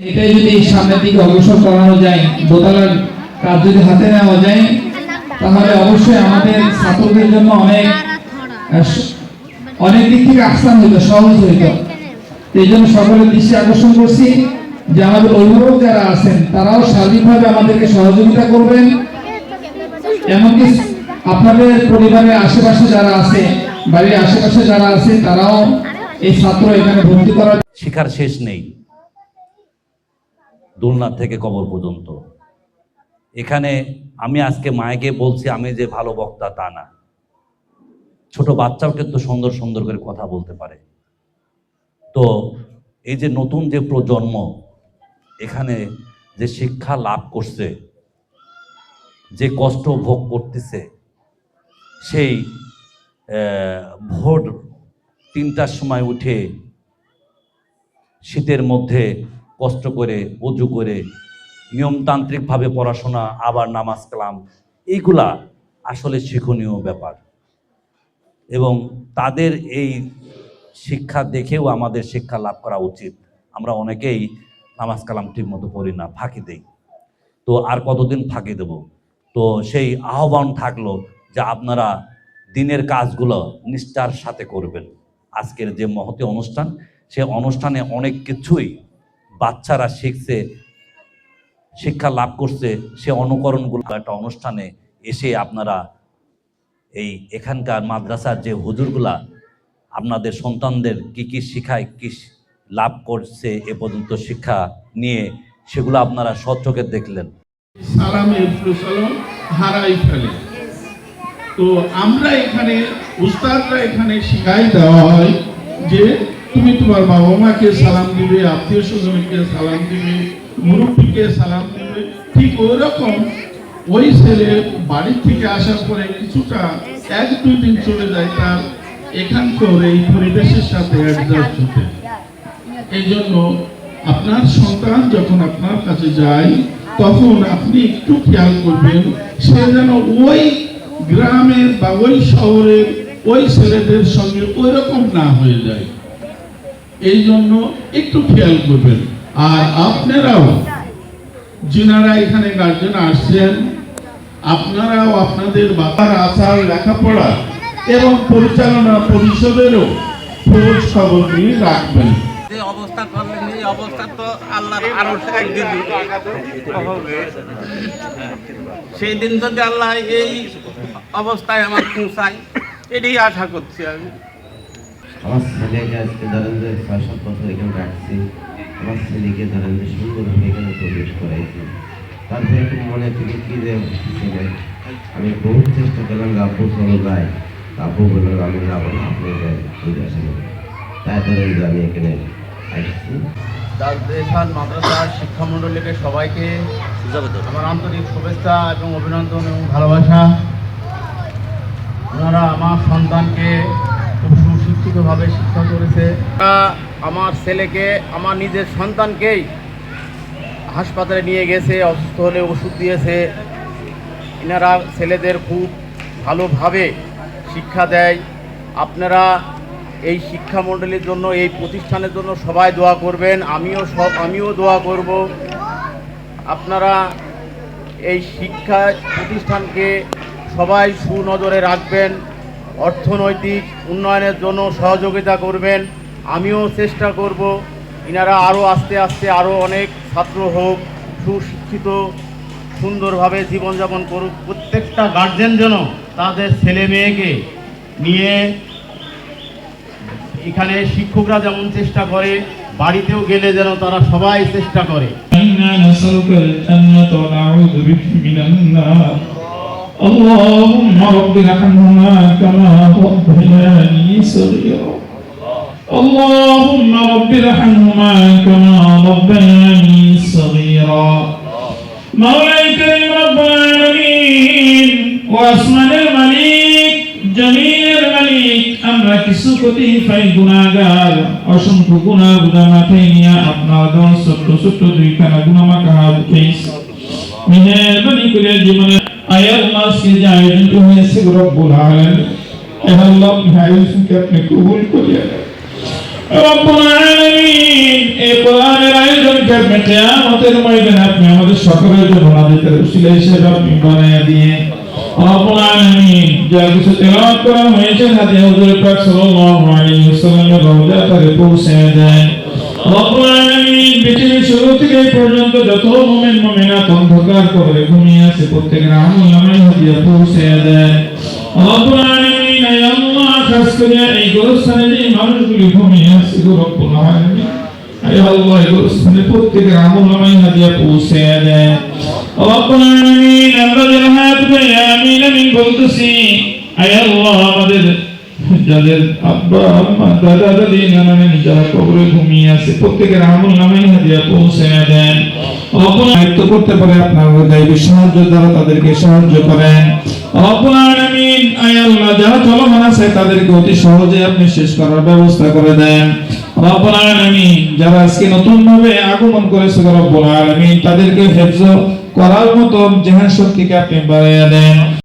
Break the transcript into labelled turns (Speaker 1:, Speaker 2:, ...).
Speaker 1: এটাই যদি সামনের দিকে অগ্রসর করানো যায়, দোতলার কাজ যদি হাতে নেওয়া যায়, তাহলে অবশ্যই আমাদের ছাত্রদের জন্য অনেক অনেক দিক থেকে আসান হইতো, সহজ হইতো। এই জন্য সকলের দৃষ্টি আকর্ষণ করছি যে আমাদের অভিভাবক যারা আছেন, তারাও সার্বিকভাবে আমাদেরকে সহযোগিতা করবেন। এমনকি আপনাদের পরিবারের আশেপাশে যারা আছে, বাড়ির আশেপাশে যারা আছে, তারাও এই ছাত্র এখানে ভর্তি করার
Speaker 2: শিখার শেষ নেই। দোলনা থেকে কবর পর্যন্ত। এখানে আমি আজকে মায়েকে বলছি, আমি যে ভালো বক্তা তা না। ছোট বাচ্চাও কিন্তু সুন্দর সুন্দর করে কথা বলতে পারে। তো এই যে নতুন যে প্রজন্ম এখানে যে শিক্ষা লাভ করছে, যে কষ্ট ভোগ করতেছে, সেই ভোর তিনটার সময় উঠে শীতের মধ্যে কষ্ট করে উজু করে, নিয়মতান্ত্রিকভাবে পড়াশোনা, আবার নামাজ কালাম, এইগুলা আসলে শিক্ষণীয় ব্যাপার। এবং তাদের এই শিক্ষা দেখেও আমাদের শিক্ষা লাভ করা উচিত। আমরা অনেকেই নামাজ কালাম ঠিক মতো পড়ি না, ফাঁকি দেই। তো আর কতদিন ফাঁকি দেব? তো সেই আহ্বান থাকল যে আপনারা দিনের কাজগুলো নিষ্ঠার সাথে করবেন। আজকের যে মহতি অনুষ্ঠান, সে অনুষ্ঠানে অনেক কিছুই বাচ্চারা শিখছে, শিক্ষা লাভ করছে, সে অনুকরণগুলো একটা অনুষ্ঠানে এসে আপনারা এই এখানকার মাদ্রাসার যে হুজুরগুলা, আপনাদের সন্তানদের কি কি শিখায়, কি লাভ করছে এ পর্যন্ত শিক্ষা নিয়ে, সেগুলো আপনারা সচোখে দেখলেন।
Speaker 3: তো আমরা এখানে, উস্তাদরা এখানে শিখাই দেওয়া হয় যে তুমি তোমার বাবা মাকে সালাম দিবে আত্মীয় স্বজনকে সালাম দিবে, মুরব্বীকে সালাম দিবে, ঠিক ওই রকম ওই ছেলে বাড়ি থেকে আসার পরে কিছুটা এক, দুই দিন চলে যায় তার এখানকার এই পরিবেশের সাথে অ্যাডজাস্ট হতে। এই জন্য আপনার সন্তান যখন আপনার কাছে যায়, তখন আপনি একটু খেয়াল করবেন, সে যেন ওই গ্রামের বা ওই শহরের ওই ছেলেদের সঙ্গে ওই রকম না হয়ে যায়। এই জন্য একটু খেয়াল করবেন। আর আপনারাও, যিনারা এখানে গার্জেন আসছেন, আপনারাও আপনাদের বাবার আচার, লেখাপড়া এবং পরিচালনা পরিষদেরও খোঁজ খবর নিয়ে রাখবেন।
Speaker 4: অবস্থা করলেন, এই অবস্থা তো আল্লাহর আরও একদিন সেই দিন যদি আল্লাহ এই অবস্থায় আমার পৌঁছায়, এটাই আশা করছি আমি।
Speaker 5: আমার ছেলেকে আজকে ধরেন যে ছয়, সাত বছর এখানে রাখছি। আমার ছেলেকে ধরেন যে সুন্দরভাবে এখানে প্রবেশ করাইছি। তারপরে একটু মনে থেকে কি যে ছেলে আমি বহু চেষ্টা করলাম আব্বু চলো যাই। আব্বু বলল, আমি যাব না, আপনি বুঝে আসেন। তাই ধরেন যে আমি এখানে আসছি।
Speaker 6: দাসদেশান মাদ্রাসার শিক্ষা মণ্ডলীকে সবাইকে আমার আন্তরিক শুভেচ্ছা এবং অভিনন্দন এবং ভালোবাসা। ওনারা আমার সন্তানকে খুব সুশিক্ষিতভাবে শিক্ষা করেছে। আমার ছেলেকে, আমার নিজের সন্তানকেই হাসপাতালে নিয়ে গেছে, অসুস্থ হলে ওষুধ দিয়েছে। এনারা ছেলেদের খুব ভালোভাবে শিক্ষা দেয়। আপনারা এই শিক্ষা মণ্ডলীর জন্য, এই প্রতিষ্ঠানের জন্য সবাই দোয়া করবেন। আমিও সব, আমিও দোয়া করব। আপনারা এই শিক্ষা প্রতিষ্ঠানকে সবাই সুনজরে রাখবেন। অর্থনৈতিক উন্নয়নের জন্য সহযোগিতা করবেন। আমিও চেষ্টা করব। ইনারা আরও আস্তে আস্তে আরও অনেক ছাত্র হোক সুশিক্ষিত সুন্দরভাবে জীবনযাপন করুক। প্রত্যেকটা গার্জেন যেন তাদের ছেলে মেয়েকে নিয়ে এখানে শিক্ষকরা যেমন চেষ্টা করে বাড়িতেও গেলে যেন তারা সবাই চেষ্টা করে।
Speaker 7: اللهم رب ارحمهما كما ربياني صغيرا اللهم رب ارحمهما كما ربياني صغيرا مولاي كريم رب العالمين واسمان الملك জমির মালিক আমরা কিছু কোটি পাই গুণাগার অসংখ্য গুণা গুণা মাথায় নিয়ে আপনার দল ছোট্ট ছোট্ট দুইখানা গুণা মাখা হাত উঠেছে মেহরবানি করে জীবনে আয়াত মাসকে যে আয়োজন হয়েছে রব্বুল আলামিন আল্লাহ আয়োজনকে আপনি কবুল করিয়া। রব্বুল আলামিন, এই কোরআনের আয়োজনকে আপনি কিয়ামতের ময়দানে আপনি আমাদের সকলের জন্য নাজিতের উসিলা হিসেবে আপনি বানিয়ে দিয়ে রব্বুল আলামিন, যা কিছু তেলাওয়াত করা হয়েছে হাতে হুজুর পাক সাল্লাল্লাহু আলাইহি ওয়াসাল্লামের রওজা পৌঁছে আলামিন পৃথিবীর শুরু থেকে পর্যন্ত যত মুমিন মুমিনাত অন্ধকার করে ঘুমিয়ে আছে প্রত্যেকের আমল নামায় হাদিয়া পৌঁছে করে এই গোরস্থানে যে মানুষগুলি ঘুমিয়ে আছে, গো রব্বুল আলামিন আয় আল্লাহ, এই গোরস্থানে প্রত্যেকের আমল নামায় হাদিয়া পৌঁছে দেন রব্বুল আলামিন আমরা যারা হায়াত পেয়ে আমিন আমিন বলতেছি যাদের আব্বা, আম্মা, দাদা, দাদি নানা নানি যারা কবরে ঘুমিয়ে আছে, প্রত্যেকের আমল নামে হাদিয়া পৌঁছে দেন। করতে পারে আপনার গাইবী সাহায্য দ্বারা তাদেরকে সাহায্য করেন। আয় আল্লাহ, যারা চলমান আছে তাদেরকে অতি সহজে আপনি শেষ করার ব্যবস্থা করে দেন। রব্বুল আলামিন যারা আজকে নতুন ভাবে আগমন করেছে রব্বুল আলামিন, তাদেরকে হেফজ করার মতো জেহান শক্তিকে আপনি বাড়াইয়া দেন।